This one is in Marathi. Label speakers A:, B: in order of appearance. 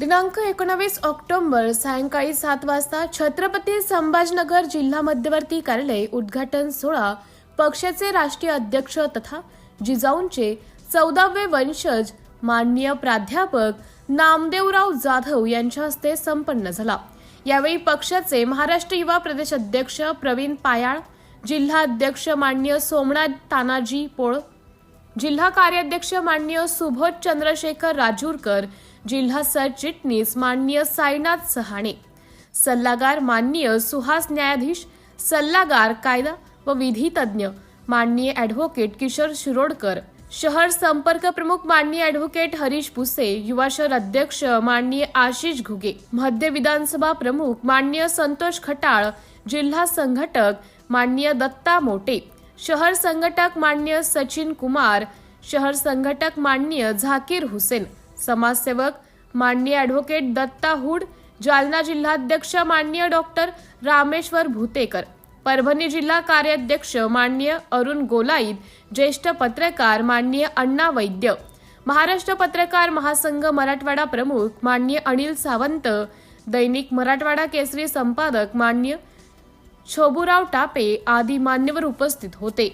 A: दिनांक एकोणावीस ऑक्टोबर सायंकाळी सात वाजता छत्रपती संभाजनगर जिल्हा मध्यवर्ती कार्यालय उद्घाटन सोहळा पक्षाचे राष्ट्रीय अध्यक्ष तथा जिजाऊंचे चौदावे वंशज माननीय प्राध्यापक नामदेवराव जाधव यांच्या हस्ते संपन्न झाला. यावेळी पक्षाचे महाराष्ट्र युवा प्रदेश अध्यक्ष प्रवीण पायाळ जिल्हा अध्यक्ष माननीय सोमनाथ तानाजी पोळ जिल्हा कार्याध्यक्ष माननीय सुबोध चंद्रशेखर राजूरकर जिल्हा सरचिटणीस माननीय साईनाथ सहाणे. सल्लागार माननीय सुहास न्यायाधीश सल्लागार कायदा व विधी तज्ज्ञ माननीय ॲडव्होकेट किशोर शिरोडकर. शहर संपर्क प्रमुख माननीय ॲडव्होकेट हरीश पुसे युवा शहर अध्यक्ष माननीय आशिष घुगे मध्य विधानसभा प्रमुख माननीय संतोष खटाळ जिल्हा संघटक माननीय दत्ता मोटे शहर संघटक माननीय सचिन कुमार शहर संघटक माननीय झाकीर हुसेन. समाजसेवक माननीय ॲडव्होकेट दत्ता हुड जालना जिल्हाध्यक्ष माननीय डॉक्टर रामेश्वर भुतेकर परभणी जिल्हा कार्याध्यक्ष माननीय अरुण गोलाईत ज्येष्ठ पत्रकार माननीय अण्णा वैद्य महाराष्ट्र पत्रकार महासंघ मराठवाडा प्रमुख माननीय अनिल सावंत दैनिक मराठवाडा केसरी संपादक माननीय शोभूराव टापे आदी मान्यवर उपस्थित होते.